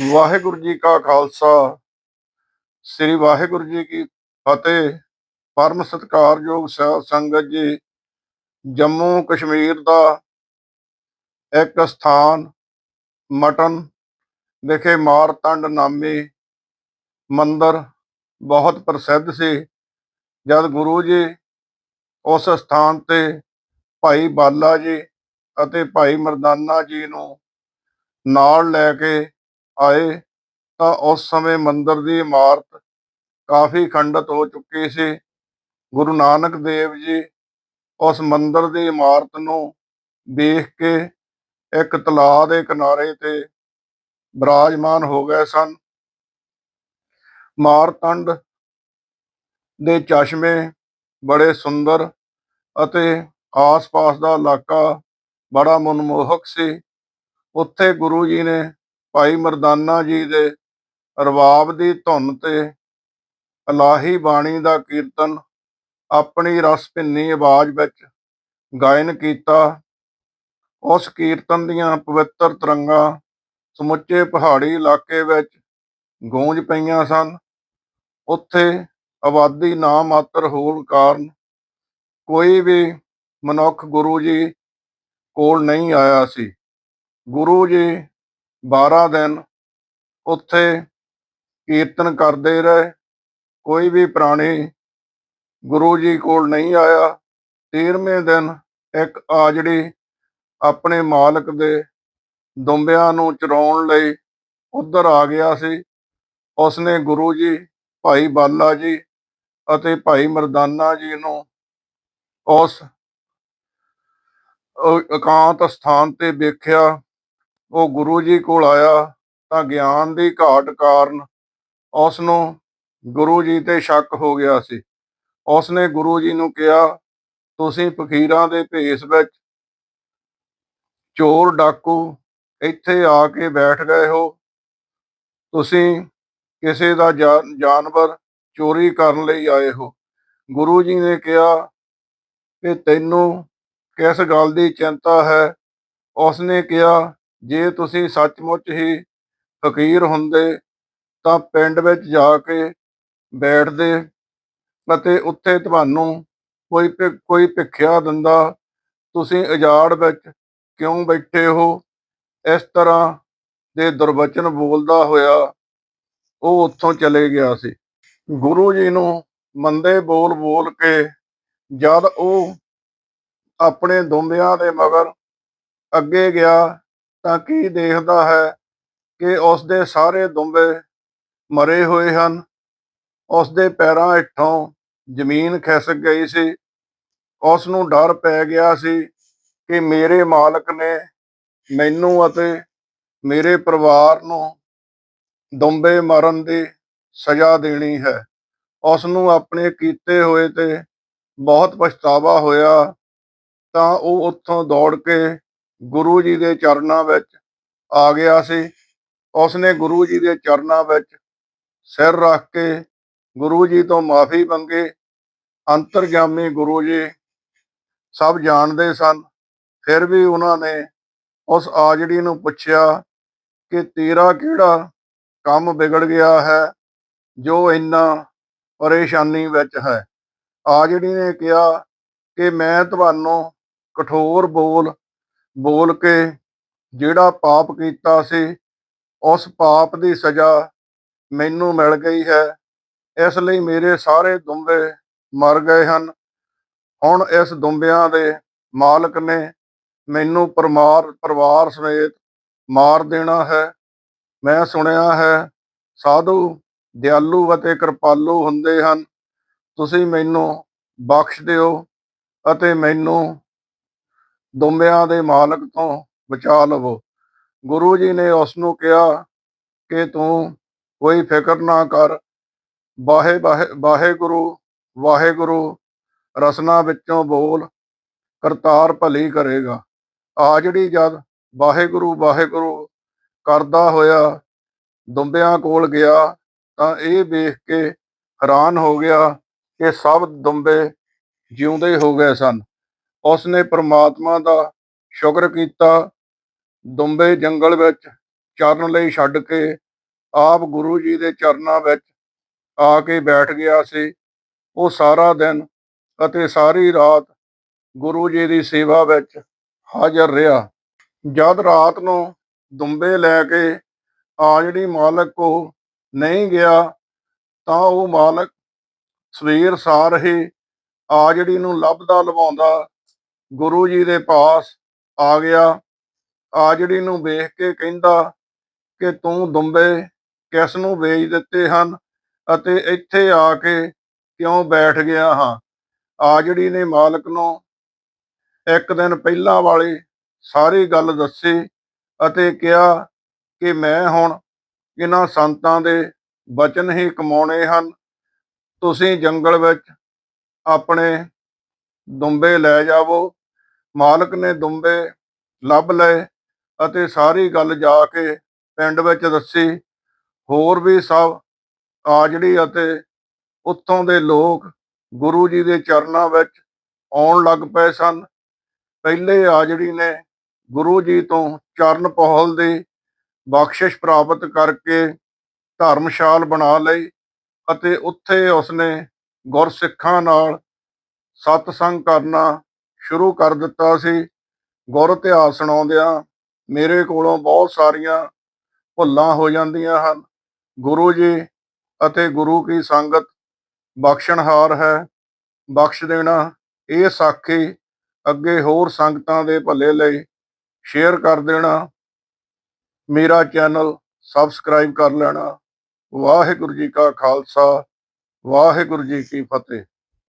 ਵਾਹਿਗੁਰੂ ਜੀ ਕਾ ਖਾਲਸਾ। ਸ੍ਰੀ ਵਾਹਿਗੁਰੂ ਜੀ ਕੀ ਫਤਿਹ। ਪਰਮ ਸਤਿਕਾਰਯੋਗ ਸਾਧ ਸੰਗਤ ਜੀ, ਜੰਮੂ ਕਸ਼ਮੀਰ ਦਾ ਇੱਕ ਸਥਾਨ, ਮਟਨ ਵਿਖੇ ਮਾਰਤੰਡ ਨਾਮੀ ਮੰਦਰ ਬਹੁਤ ਪ੍ਰਸਿੱਧ ਸੀ। ਜਦ ਗੁਰੂ ਜੀ ਉਸ ਸਥਾਨ ਤੇ ਭਾਈ ਬਾਲਾ ਜੀ ਅਤੇ ਭਾਈ ਮਰਦਾਨਾ ਜੀ ਨੂੰ ਨਾਲ ਲੈ ਕੇ ਆਏ ਤਾਂ ਉਸ ਸਮੇਂ ਮੰਦਰ ਦੀ ਇਮਾਰਤ ਕਾਫੀ ਖੰਡਿਤ ਹੋ ਚੁੱਕੀ ਸੀ। ਗੁਰੂ ਨਾਨਕ ਦੇਵ ਜੀ ਉਸ ਮੰਦਰ ਦੀ ਇਮਾਰਤ ਨੂੰ ਦੇਖ ਕੇ ਇੱਕ ਤਲਾਅ ਦੇ ਕਿਨਾਰੇ ਤੇ ਬਰਾਜਮਾਨ ਹੋ ਗਏ ਸਨ। ਮਾਰਤੰਡ ਦੇ ਚਸ਼ਮੇ ਬੜੇ ਸੁੰਦਰ ਅਤੇ ਆਸ-ਪਾਸ ਦਾ ਇਲਾਕਾ ਬੜਾ ਮਨਮੋਹਕ ਸੀ। ਉੱਥੇ ਗੁਰੂ ਜੀ ਨੇ ਭਾਈ ਮਰਦਾਨਾ ਜੀ ਦੇ ਰਵਾਬ ਦੀ ਧੁਨ ਤੇ ਅਲਾਹੀ ਬਾਣੀ ਦਾ ਕੀਰਤਨ, ਆਪਣੀ ਰਸ ਭਿੰਨੀ ਆਵਾਜ਼ ਵਿੱਚ ਗਾਇਨ ਕੀਤਾ। ਉਸ ਕੀਰਤਨ ਦੀਆਂ ਪਵਿੱਤਰ ਤਰੰਗਾਂ ਸਮੁੱਚੇ ਪਹਾੜੀ ਇਲਾਕੇ ਵਿੱਚ ਗੂੰਜ ਪਈਆਂ ਸਨ। ਉੱਥੇ ਆਬਾਦੀ ਨਾ ਮਾਤਰ ਹੋਣ ਕਾਰਨ ਕੋਈ ਵੀ ਮਨੁੱਖ ਗੁਰੂ ਜੀ ਕੋਲ ਨਹੀਂ ਆਇਆ ਸੀ। ਗੁਰੂ ਜੀ 12 ਦਿਨ ਉੱਥੇ ਕੀਰਤਨ ਕਰਦੇ ਰਹੇ। ਕੋਈ ਵੀ ਪ੍ਰਾਣੀ ਗੁਰੂ ਜੀ ਕੋਲ ਨਹੀਂ ਆਇਆ। 13ਵੇਂ ਦਿਨ ਇੱਕ ਆਜੜੀ ਆਪਣੇ ਮਾਲਕ ਦੇ ਦੁੰਬਿਆਂ ਨੂੰ ਚਰਾਉਣ ਲਈ ਉੱਧਰ ਆ ਗਿਆ ਸੀ। ਉਸਨੇ ਗੁਰੂ ਜੀ, ਭਾਈ ਬਾਲਾ ਜੀ ਅਤੇ ਭਾਈ ਮਰਦਾਨਾ ਜੀ ਨੂੰ ਉਸ ਇਕਾਂਤ ਸਥਾਨ ਤੇ ਵੇਖਿਆ। ਉਹ ਗੁਰੂ ਜੀ ਕੋਲ ਆਇਆ ਤਾਂ ਗਿਆਨ ਦੀ ਘਾਟ ਕਾਰਨ ਉਸ ਨੂੰ ਗੁਰੂ ਜੀ ਤੇ ਸ਼ੱਕ ਹੋ ਗਿਆ ਸੀ। ਉਸ ਨੇ ਗੁਰੂ ਜੀ ਨੂੰ ਕਿਹਾ, ਤੁਸੀਂ ਫਕੀਰਾਂ ਦੇ ਭੇਸ ਵਿੱਚ ਚੋਰ ਡਾਕੂ ਇੱਥੇ ਆ ਕੇ ਬੈਠ ਗਏ ਹੋ। ਤੁਸੀਂ ਕਿਸੇ ਦਾ ਜਾ- ਜਾਨਵਰ ਚੋਰੀ ਕਰਨ ਲਈ ਆਏ ਹੋ। ਗੁਰੂ ਜੀ ਨੇ ਕਿਹਾ ਕਿ ਤੈਨੂੰ ਕਿਸ ਗੱਲ ਦੀ ਚਿੰਤਾ ਹੈ? ਉਸਨੇ ਕਿਹਾ ਜੇ ਤੁਸੀਂ ਸੱਚਮੁੱਚ ਹੀ ਫਕੀਰ ਹੁੰਦੇ, ਤਾਂ ਪਿੰਡ ਵਿੱਚ ਜਾ ਕੇ ਬੈਠਦੇ ਅਤੇ ਉੱਥੇ ਤੁਹਾਨੂੰ ਕੋਈ ਭਿ- ਕੋਈ ਭਿੱਖਿਆ ਦਿੰਦਾ, ਤੁਸੀਂ ਅਜਾੜ ਵਿੱਚ ਕਿਉਂ ਬੈਠੇ ਹੋ? ਇਸ ਤਰ੍ਹਾਂ ਦੇ ਦੁਰਵਚਨ ਬੋਲਦਾ ਹੋਇਆ ਉਹ ਉੱਥੋਂ ਚਲੇ ਗਿਆ ਸੀ। ਗੁਰੂ ਜੀ ਨੂੰ ਮੰਦੇ ਬੋਲ ਬੋਲ ਕੇ ਜਦ ਉਹ ਆਪਣੇ ਦੁੰਬਿਆਂ ਦੇ ਮਗਰ ਅੱਗੇ ਗਿਆ ਤਾਂ ਕੀ ਦੇਖਦਾ ਹੈ ਕਿ ਉਸ ਦੇ ਸਾਰੇ ਦੁੰਬੇ ਮਰੇ ਹੋਏ ਹਨ। ਉਸ ਦੇ ਪੈਰਾਂ ਹੇਠੋਂ ਜ਼ਮੀਨ ਖਿਸਕ ਗਈ ਸੀ। ਉਸ ਨੂੰ ਡਰ ਪੈ ਗਿਆ ਸੀ ਕਿ ਮੇਰੇ ਮਾਲਕ ਨੇ ਮੈਨੂੰ ਅਤੇ ਮੇਰੇ ਪਰਿਵਾਰ ਨੂੰ ਦੁੰਬੇ ਮਾਰਨ ਦੀ ਸਜ਼ਾ ਦੇਣੀ ਹੈ। ਉਸ ਨੂੰ ਆਪਣੇ ਕੀਤੇ ਹੋਏ ਤੇ ਬਹੁਤ ਪਛਤਾਵਾ ਹੋਇਆ ਤਾਂ ਉਹ ਉੱਥੋਂ ਦੌੜ ਕੇ ਗੁਰੂ ਜੀ ਦੇ ਚਰਨਾਂ ਵਿੱਚ ਆ ਗਿਆ ਸੀ। ਉਸਨੇ ਗੁਰੂ ਜੀ ਦੇ ਚਰਨਾਂ ਵਿੱਚ ਸਿਰ ਰੱਖ ਕੇ ਗੁਰੂ ਜੀ ਤੋਂ ਮਾਫੀ ਮੰਗੀ। ਅੰਤਰਜਾਮੀ ਗੁਰੂ ਜੀ ਸਭ ਜਾਣਦੇ ਸਨ। ਫਿਰ ਵੀ ਉਹਨਾਂ ਨੇ ਉਸ ਆਜੜੀ ਨੂੰ ਪੁੱਛਿਆ ਕਿ ਤੇਰਾ ਕਿਹੜਾ ਕੰਮ ਵਿਗੜ ਗਿਆ ਹੈ, ਜੋ ਇੰਨਾ ਪਰੇਸ਼ਾਨੀ ਵਿੱਚ ਹੈ? ਆਜੜੀ ਨੇ ਕਿਹਾ ਕਿ ਮੈਂ ਤੁਹਾਨੂੰ ਕਠੋਰ ਬੋਲ ਬੋਲ ਕੇ ਜਿਹੜਾ ਪਾਪ ਕੀਤਾ ਸੀ, ਉਸ ਪਾਪ ਦੀ ਸਜ਼ਾ ਮੈਨੂੰ ਮਿਲ ਗਈ ਹੈ। ਇਸ ਲਈ ਮੇਰੇ ਸਾਰੇ ਦੁੰਬੇ ਮਰ ਗਏ ਹਨ। ਹੁਣ ਇਸ ਦੁੰਬਿਆਂ ਦੇ ਮਾਲਕ ਨੇ ਮੈਨੂੰ ਪਰਮਾਰ, ਪਰਿਵਾਰ ਸਮੇਤ ਮਾਰ ਦੇਣਾ ਹੈ। ਮੈਂ ਸੁਣਿਆ ਹੈ, ਸਾਧੂ, ਦਿਆਲੂ ਅਤੇ ਕਿਰਪਾਲੂ ਹੁੰਦੇ ਹਨ। ਤੁਸੀਂ ਮੈਨੂੰ ਬਖਸ਼ ਦਿਓ ਅਤੇ ਮੈਨੂੰ ਦੁੰਬਿਆਂ ਦੇ ਮਾਲਕ ਤੋਂ ਬਚਾ ਲਵੋ। ਗੁਰੂ ਜੀ ਨੇ ਉਸ ਨੂੰ ਕਿਹਾ ਕਿ ਤੂੰ ਕੋਈ ਫਿਕਰ ਨਾ ਕਰ। ਵਾਹੇ ਵਾਹੇ ਵਾਹਿਗੁਰੂ ਵਾਹਿਗੁਰੂ ਰਸਨਾ ਵਿੱਚੋਂ ਬੋਲ, ਕਰਤਾਰ ਭਲੀ ਕਰੇਗਾ। ਆ ਜਿਹੜੀ ਜਦ ਵਾਹਿਗੁਰੂ ਵਾਹਿਗੁਰੂ ਕਰਦਾ ਹੋਇਆ ਦੁੰਬਿਆਂ ਕੋਲ ਗਿਆ, ਤਾਂ ਇਹ ਵੇਖ ਕੇ ਹੈਰਾਨ ਹੋ ਗਿਆ ਕਿ ਸਭ ਦੁੰਬੇ ਜਿਉਂਦੇ ਹੋ ਗਏ ਸਨ। ਉਸ ਨੇ ਪ੍ਰਮਾਤਮਾ ਦਾ ਸ਼ੁਕਰ ਕੀਤਾ, ਦੁੰਬੇ ਜੰਗਲ ਵਿੱਚ ਚਰਨ ਲਈ ਛੱਡ ਕੇ ਆਪ ਗੁਰੂ ਜੀ ਦੇ ਚਰਨਾਂ ਵਿੱਚ ਆ ਕੇ ਬੈਠ ਗਿਆ ਸੀ। ਉਹ ਸਾਰਾ ਦਿਨ ਅਤੇ ਸਾਰੀ ਰਾਤ ਗੁਰੂ ਜੀ ਦੀ ਸੇਵਾ ਵਿੱਚ ਹਾਜ਼ਰ ਰਿਹਾ। ਜਦ ਰਾਤ ਨੂੰ ਦੁੰਬੇ ਲੈ ਕੇ ਆਜੜੀ ਮਾਲਕ ਕੋ ਨਹੀਂ ਗਿਆ, ਤਾਂ ਉਹ ਮਾਲਕ ਸਵੇਰ ਸਾਰ ਹੀ ਆ ਜਿਹੜੀ ਨੂੰ ਲੱਭਦਾ ਲਵਾਉਂਦਾ ਗੁਰੂ ਜੀ ਦੇ ਪਾਸ ਆ ਗਿਆ। ਆਜੜੀ ਨੂੰ ਵੇਖ ਕੇ ਕਹਿੰਦਾ ਕਿ ਤੂੰ ਦੁੰਬੇ ਕਿਸ ਨੂੰ ਵੇਚ ਦਿੱਤੇ ਹਨ ਅਤੇ ਇੱਥੇ ਆ ਕੇ ਕਿਉਂ ਬੈਠ ਗਿਆ ਹਾਂ? ਆਜੜੀ ਨੇ ਮਾਲਕ ਨੂੰ ਇੱਕ ਦਿਨ ਪਹਿਲਾਂ ਵਾਲੀ ਸਾਰੀ ਗੱਲ ਦੱਸੀ ਅਤੇ ਕਿਹਾ ਕਿ ਮੈਂ ਹੁਣ ਇਹਨਾਂ ਸੰਤਾਂ ਦੇ ਬਚਨ ਹੀ ਕਮਾਉਣੇ ਹਨ। ਤੁਸੀਂ ਜੰਗਲ ਵਿੱਚ ਆਪਣੇ ਦੁੰਬੇ ਲੈ ਜਾਵੋ। ਮਾਲਕ ਨੇ ਦੁੰਬੇ ਲੱਭ ਲਏ ਅਤੇ ਸਾਰੀ ਗੱਲ ਜਾ ਕੇ ਪਿੰਡ ਵਿੱਚ ਦੱਸੀ। ਹੋਰ ਵੀ ਸਭ ਆਜੜੀ ਅਤੇ ਉੱਥੋਂ ਦੇ ਲੋਕ ਗੁਰੂ ਜੀ ਦੇ ਚਰਨਾਂ ਵਿੱਚ ਆਉਣ ਲੱਗ ਪਏ ਸਨ। ਪਹਿਲੇ ਆਜੜੀ ਨੇ ਗੁਰੂ ਜੀ ਤੋਂ ਚਰਨ ਪਹਲ ਦੀ ਬਖਸ਼ਿਸ਼ ਪ੍ਰਾਪਤ ਕਰਕੇ ਧਰਮਸ਼ਾਲ ਬਣਾ ਲਈ ਅਤੇ ਉੱਥੇ ਉਸਨੇ ਗੁਰਸਿੱਖਾਂ ਨਾਲ ਸਤਸੰਗ ਕਰਨਾ ਸ਼ੁਰੂ ਕਰ ਦਿੱਤਾ ਸੀ। ਗੁਰ ਇਤਿਹਾਸ ਸੁਣਾਉਂਦਿਆਂ ਮੇਰੇ ਕੋਲੋਂ ਬਹੁਤ ਸਾਰੀਆਂ ਭੁੱਲਾਂ ਹੋ ਜਾਂਦੀਆਂ ਹਨ। ਗੁਰੂ ਜੀ ਅਤੇ ਗੁਰੂ ਕੀ ਸੰਗਤ ਬਖਸ਼ਣਹਾਰ ਹੈ। ਬਖਸ਼ ਦੇਣਾ ਇਹ ਸਾਖੀ ਅੱਗੇ ਹੋਰ ਸੰਗਤਾਂ ਦੇ ਭਲੇ ਲਈ ਸ਼ੇਅਰ ਕਰ ਦੇਣਾ। ਮੇਰਾ ਚੈਨਲ ਸਬਸਕ੍ਰਾਈਬ ਕਰ ਲੈਣਾ। ਵਾਹਿਗੁਰੂ ਜੀ ਕਾ ਖਾਲਸਾ, ਵਾਹਿਗੁਰੂ ਜੀ ਕੀ ਫਤਿਹ।